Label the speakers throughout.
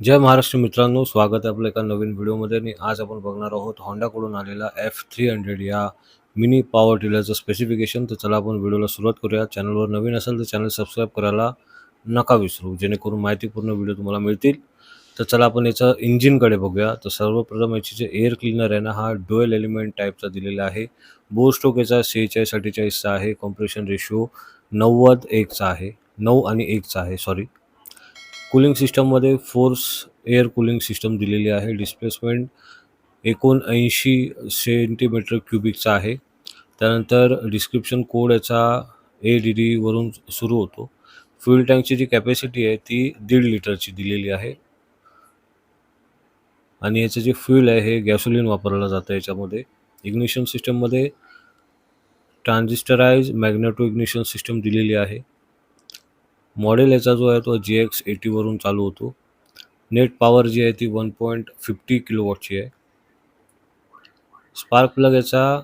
Speaker 1: जय महाराष्ट्र मित्रांनो स्वागत आहे आपलं एका नवीन व्हिडिओमध्ये. आणि आज आपण बघणार आहोत होंडाकडून आलेला एफ थ्री हंड्रेड या मिनी पॉवर टिलरचं स्पेसिफिकेशन तर चला आपण व्हिडिओला सुरुवात करूया. चॅनलवर नवीन असेल तर चॅनल सबस्क्राईब करायला नका विसरू जेणेकरून माहितीपूर्ण व्हिडिओ तुम्हाला मिळतील. तर चला आपण याचं इंजिनकडे बघूया. तर सर्वप्रथम याची जे एअर क्लीनर आहे ना हा डुएल एलिमेंट टाईपचा दिलेला आहे. बोस्टोक याचा सेहेचाळीस अठ्ठेचाळीसचा आहे. कॉम्प्रेशन रेशो नव्वद एकचा आहे. नऊ आणि एकचा आहे सॉरी कूलिंग सिस्टममध्ये फोर्स एअर कूलिंग सिस्टम दिलेली आहे. डिस्प्लेसमेंट एकोणऐंशी सेंटीमीटर क्युबिकचा आहे. त्यानंतर डिस्क्रिप्शन कोड याचा ए डी डीवरून सुरू होतो. फ्युल टँकची जी कॅपॅसिटी आहे ती दीड लिटरची दिलेली आहे. आणि याचं जे फ्युल आहे हे गॅसोलिन वापरलं जातं याच्यामध्ये. इग्निशन सिस्टममध्ये ट्रान्झिस्टराइज मॅग्नेटो इग्निशन सिस्टम दिलेली आहे. मॉडेल याचा जो आहे तो जी एक्स एटीवरून चालू होतो. नेट पॉवर जी आहे ती वन पॉईंट फिफ्टी किलोवॉटची आहे. स्पार्क प्लग याचा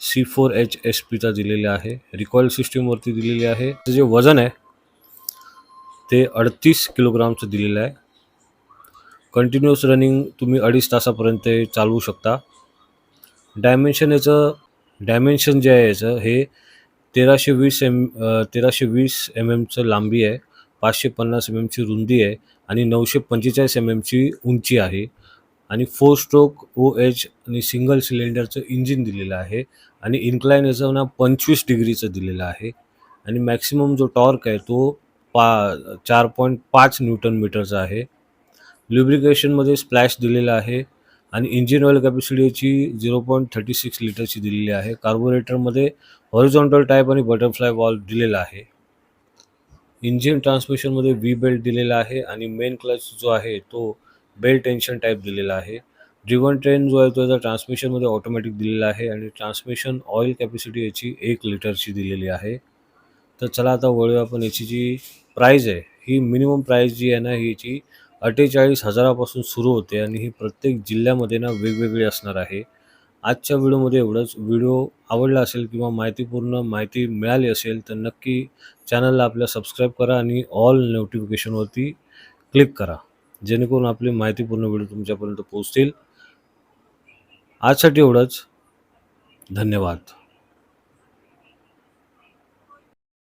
Speaker 1: सी फोर एच एस पीचा दिलेला आहे. रिकॉईल सिस्टीमवरती दिलेली आहे. त्याचं जे वजन आहे ते अडतीस किलोग्रामचं दिलेलं आहे. कंटिन्युअस रनिंग तुम्ही अडीच तासापर्यंत हे चालवू शकता. डायमेन्शन याचं डायमेन्शन जे आहे याचं हे तेराशे वीस एम तेराशे वीस एम एमचं लांबी आहे पाचशे पन्नास एम एमची रुंदी आहे आणि नऊशे पंचेचाळीस एम एमची उंची आहे. आणि फोर स्ट्रोक ओ एच आणि सिंगल सिलेंडरचं इंजिन दिलेलं आहे आणि इन्क्लायनेशन हा पंचवीस डिग्रीचं दिलेलं आहे. आणि मॅक्सिमम जो टॉर्क आहे तो पा चार पॉईंट पाच न्यूटन मीटरचा आहे. ल्युब्रिकेशनमध्ये स्प्लॅश दिलेला आहे. आणि इंजिन ऑइल कॅपॅसिटीची झिरो पॉईंट थर्टी सिक्स लिटरची दिलेली आहे. कार्बोरेटरमध्ये हॉरिझॉन्टल टाईप आणि बटरफ्लाय वॉल्व दिलेला आहे. इंजिन ट्रान्समिशनमध्ये व्ही बेल्ट दिलेला आहे आणि मेन क्लच जो आहे तो बेल्ट टेन्शन टाईप दिलेला आहे. ड्रिवन ट्रेन जो आहे तो याचा ट्रान्समिशनमध्ये ऑटोमॅटिक दिलेला आहे आणि ट्रान्समिशन ऑइल कॅपॅसिटी याची एक लिटरची दिलेली आहे. तर चला आता वळूया आपण याची जी प्राईज आहे. ही मिनिमम प्राईज जी आहे ना ही याची अठ्ठेचाळीस हजारापासून सुरू होते आणि ही प्रत्येक जिल्ह्यामध्ये ना वेगवेगळी असणार आहे. आजच्या व्हिडिओमध्ये एवढंच. व्हिडिओ आवडला असेल किंवा माहितीपूर्ण माहिती मिळाली असेल तर नक्की चॅनलला आपल्या सबस्क्राईब करा आणि ऑल नोटिफिकेशनवरती क्लिक करा. जेणेकरून आपली माहितीपूर्ण व्हिडिओ तुमच्यापर्यंत पोहोचतील. आजसाठी एवढंच. धन्यवाद.